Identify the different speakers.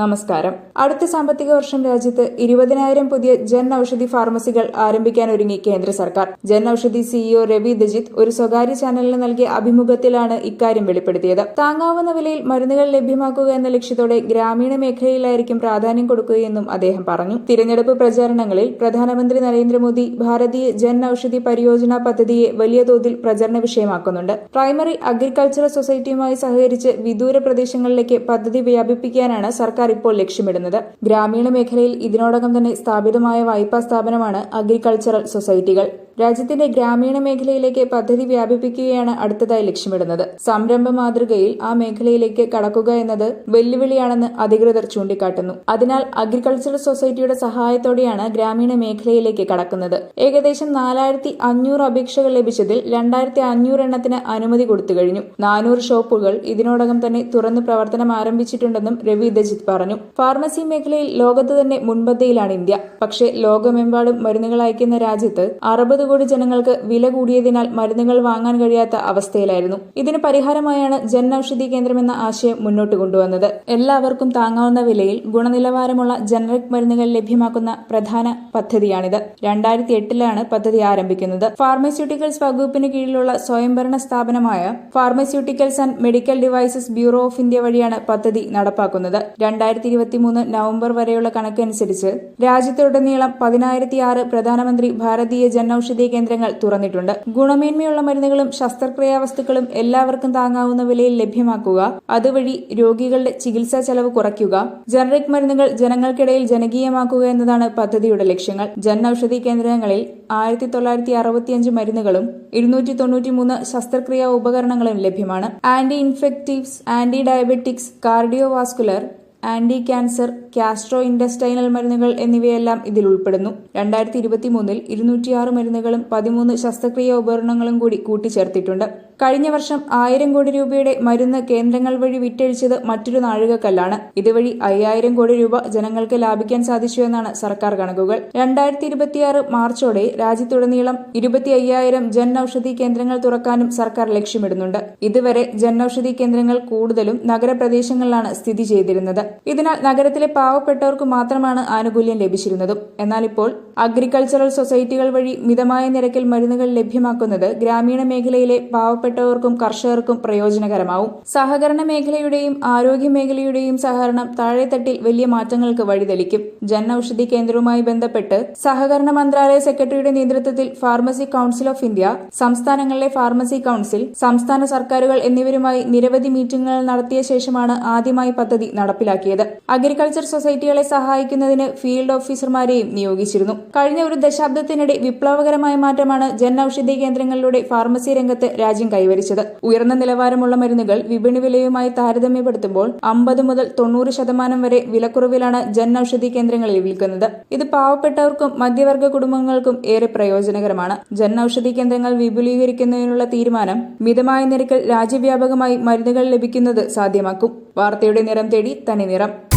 Speaker 1: നമസ്കാരം. അടുത്ത സാമ്പത്തിക വർഷം രാജ്യത്ത് ഇരുപതിനായിരം പുതിയ ജൻ ഔഷധി ഫാർമസികൾ ആരംഭിക്കാനൊരുങ്ങി കേന്ദ്ര സർക്കാർ. ജൻ ഔഷധി സിഇഒ രവി ദജിത് ഒരു സ്വകാര്യ ചാനലിന് നൽകിയ അഭിമുഖത്തിലാണ് ഇക്കാര്യം വെളിപ്പെടുത്തിയത്. താങ്ങാവുന്ന വിലയിൽ മരുന്നുകൾ ലഭ്യമാക്കുക എന്ന ലക്ഷ്യത്തോടെ ഗ്രാമീണ മേഖലയിലായിരിക്കും പ്രാധാന്യം കൊടുക്കുകയെന്നും അദ്ദേഹം പറഞ്ഞു. തിരഞ്ഞെടുപ്പ് പ്രചാരണങ്ങളിൽ പ്രധാനമന്ത്രി നരേന്ദ്രമോദി ഭാരതീയ ജൻ ഔഷധി പരിയോജന പദ്ധതിയെ വലിയ തോതിൽ പ്രചരണ വിഷയമാക്കുന്നുണ്ട്. പ്രൈമറി അഗ്രികൾച്ചറൽ സൊസൈറ്റിയുമായി സഹകരിച്ച് വിദൂര പ്രദേശങ്ങളിലേക്ക് പദ്ധതി വ്യാപിപ്പിക്കാനാണ് സർക്കാർ ഇപ്പോൾ ലക്ഷ്യമിടുന്നത്. ഗ്രാമീണ മേഖലയിൽ ഇതിനോടകം തന്നെ സ്ഥാപിതമായ വായ്പാ സ്ഥാപനമാണ് അഗ്രികൾച്ചറൽ സൊസൈറ്റികൾ. രാജ്യത്തിന്റെ ഗ്രാമീണ മേഖലയിലേക്ക് പദ്ധതി വ്യാപിപ്പിക്കുകയാണ് അടുത്തതായി ലക്ഷ്യമിടുന്നത്. സംരംഭ മാതൃകയിൽ ആ മേഖലയിലേക്ക് കടക്കുക എന്നത് വെല്ലുവിളിയാണെന്ന് അധികൃതർ ചൂണ്ടിക്കാട്ടുന്നു. അതിനാൽ അഗ്രികൾച്ചറൽ സൊസൈറ്റിയുടെ സഹായത്തോടെയാണ് ഗ്രാമീണ മേഖലയിലേക്ക് കടക്കുന്നത്. ഏകദേശം നാലായിരത്തി അഞ്ഞൂറ് അപേക്ഷകൾ ലഭിച്ചതിൽ രണ്ടായിരത്തി അഞ്ഞൂറ് എണ്ണത്തിന് അനുമതി കൊടുത്തു കഴിഞ്ഞു. നാനൂറ് ഷോപ്പുകൾ ഇതിനോടകം തന്നെ തുറന്ന് പ്രവർത്തനം ആരംഭിച്ചിട്ടുണ്ടെന്നും രവി ദജിത് പറഞ്ഞു. ഫാർമസി മേഖലയിൽ ലോകത്ത് തന്നെ മുൻപന്തിയിലാണ് ഇന്ത്യ. പക്ഷേ ലോകമെമ്പാടും മരുന്നുകൾ അയക്കുന്ന രാജ്യത്ത് അറുപത് കോടി ജനങ്ങൾക്ക് വില കൂടിയതിനാൽ മരുന്നുകൾ വാങ്ങാൻ കഴിയാത്ത അവസ്ഥയിലായിരുന്നു. ഇതിന് പരിഹാരമായാണ് ജൻ ഔഷധി കേന്ദ്രം എന്ന ആശയം മുന്നോട്ട് കൊണ്ടുവന്നത്. എല്ലാവർക്കും താങ്ങാവുന്ന വിലയിൽ ഗുണനിലവാരമുള്ള ജനറിക് മരുന്നുകൾ ലഭ്യമാക്കുന്ന പ്രധാന പദ്ധതിയാണിത്. രണ്ടായിരത്തി എട്ടിലാണ് പദ്ധതി ആരംഭിക്കുന്നത്. ഫാർമസ്യൂട്ടിക്കൽസ് വകുപ്പിന് കീഴിലുള്ള സ്വയംഭരണ സ്ഥാപനമായ pharmaceuticals and medical devices bureau of India വഴിയാണ് പദ്ധതി നടപ്പാക്കുന്നത്. രണ്ടായിരത്തി ഇരുപത്തിമൂന്ന് നവംബർ വരെയുള്ള കണക്കനുസരിച്ച് രാജ്യത്തുടനീളം പതിനായിരത്തി ആറ് പ്രധാനമന്ത്രി ഭാരതീയ ജൻ ഔഷധി കേന്ദ്രങ്ങൾ തുറന്നിട്ടുണ്ട്. ഗുണമേന്മയുള്ള മരുന്നുകളും ശസ്ത്രക്രിയാ വസ്തുക്കളും എല്ലാവർക്കും താങ്ങാവുന്ന വിലയിൽ ലഭ്യമാക്കുക അതുവഴി രോഗികളുടെ ചികിത്സാ ചെലവ് കുറയ്ക്കുക ജനറിക് മരുന്നുകൾ ജനങ്ങൾക്കിടയിൽ ജനകീയമാക്കുക എന്നതാണ് പദ്ധതിയുടെ ലക്ഷ്യങ്ങൾ. ജൻ ഔഷധി കേന്ദ്രങ്ങളിൽ ആയിരത്തി തൊള്ളായിരത്തി അറുപത്തിയഞ്ച് മരുന്നുകളും ഇരുന്നൂറ്റി തൊണ്ണൂറ്റിമൂന്ന് ശസ്ത്രക്രിയാ ഉപകരണങ്ങളും ലഭ്യമാണ്. Anti infectives anti diabetics cardiovascular anti cancer gastro intestinal മരുന്നുകൾ എന്നിവയെല്ലാം ഇതിൽ ഉൾപ്പെടുന്നു. രണ്ടായിരത്തി ഇരുപത്തിമൂന്നിൽ ഇരുന്നൂറ്റിയാറ് മരുന്നുകളും പതിമൂന്ന് ശസ്ത്രക്രിയ ഉപകരണങ്ങളും കൂടി കൂട്ടിച്ചേർത്തിട്ടുണ്ട്. കഴിഞ്ഞ വർഷം ആയിരം കോടി രൂപയുടെ മരുന്ന് കേന്ദ്രങ്ങൾ വഴി വിറ്റഴിച്ചത് മറ്റൊരു നാഴികക്കല്ലാണ്. ഇതുവഴി അയ്യായിരം കോടി രൂപ ജനങ്ങൾക്ക് ലാഭിക്കാൻ സാധിച്ചു എന്നാണ് സർക്കാർ കണക്കുകൾ. രണ്ടായിരത്തി ഇരുപത്തിയാറ് മാർച്ചോടെ രാജ്യത്തുടനീളം ഇരുപത്തി അയ്യായിരം ജൻ ഔഷധി കേന്ദ്രങ്ങൾ തുറക്കാനും സർക്കാർ ലക്ഷ്യമിടുന്നുണ്ട്. ഇതുവരെ ജൻ ഔഷധി കേന്ദ്രങ്ങൾ കൂടുതലും നഗരപ്രദേശങ്ങളിലാണ് സ്ഥിതി ചെയ്തിരുന്നത്. ഇതിനാൽ നഗരത്തിലെ പാവപ്പെട്ടവർക്ക് മാത്രമാണ് ആനുകൂല്യം ലഭിച്ചിരുന്നതും. എന്നാൽ ഇപ്പോൾ അഗ്രികൾച്ചറൽ സൊസൈറ്റികൾ വഴി മിതമായ നിരക്കിൽ മരുന്നുകൾ ലഭ്യമാക്കുന്നത് ഗ്രാമീണ മേഖലയിലെ പാവപ്പെട്ടവർക്കും കർഷകർക്കും പ്രയോജനകരമാവും. സഹകരണ മേഖലയുടെയും ആരോഗ്യ മേഖലയുടെയും സഹകരണം താഴെത്തട്ടിൽ വലിയ മാറ്റങ്ങൾക്ക് വഴിതെളിക്കും. ജൻ ഔഷധി കേന്ദ്രവുമായി ബന്ധപ്പെട്ട് സഹകരണ മന്ത്രാലയ സെക്രട്ടറിയുടെ നേതൃത്വത്തിൽ ഫാർമസി കൌൺസിൽ ഓഫ് ഇന്ത്യ സംസ്ഥാനങ്ങളിലെ ഫാർമസി കൌൺസിൽ സംസ്ഥാന സർക്കാരുകൾ എന്നിവരുമായി നിരവധി മീറ്റിംഗുകൾ നടത്തിയ ശേഷമാണ് ആദ്യമായി പദ്ധതി നടപ്പിലാക്കിയത് അഗ്രികൾച്ചർ സൊസൈറ്റികളെ സഹായിക്കുന്നതിന് ഫീൽഡ് ഓഫീസർമാരെയും നിയോഗിച്ചിരുന്നു. കഴിഞ്ഞ ഒരു ദശാബ്ദത്തിനിടെ വിപ്ലവകരമായ മാറ്റമാണ് ജൻ ഔഷധി കേന്ദ്രങ്ങളിലൂടെ ഫാർമസി രംഗത്ത് രാജ്യം കൈവരിച്ചത്. ഉയർന്ന നിലവാരമുള്ള മരുന്നുകൾ വിപണി വിലയുമായി താരതമ്യപ്പെടുത്തുമ്പോൾ അമ്പത് മുതൽ തൊണ്ണൂറ് ശതമാനം വരെ വിലക്കുറവിലാണ് ജൻ ഔഷധി കേന്ദ്രങ്ങളിൽ വിൽക്കുന്നത്. ഇത് പാവപ്പെട്ടവർക്കും മധ്യവർഗ കുടുംബങ്ങൾക്കും ഏറെ പ്രയോജനകരമാണ്. ജൻ ഔഷധി കേന്ദ്രങ്ങൾ വിപുലീകരിക്കുന്നതിനുള്ള തീരുമാനം മിതമായ നിരക്കിൽ രാജ്യവ്യാപകമായി മരുന്നുകൾ ലഭിക്കുന്നത് സാധ്യമാക്കും. വാർത്തയുടെ നിറം തേടി തനി നിറം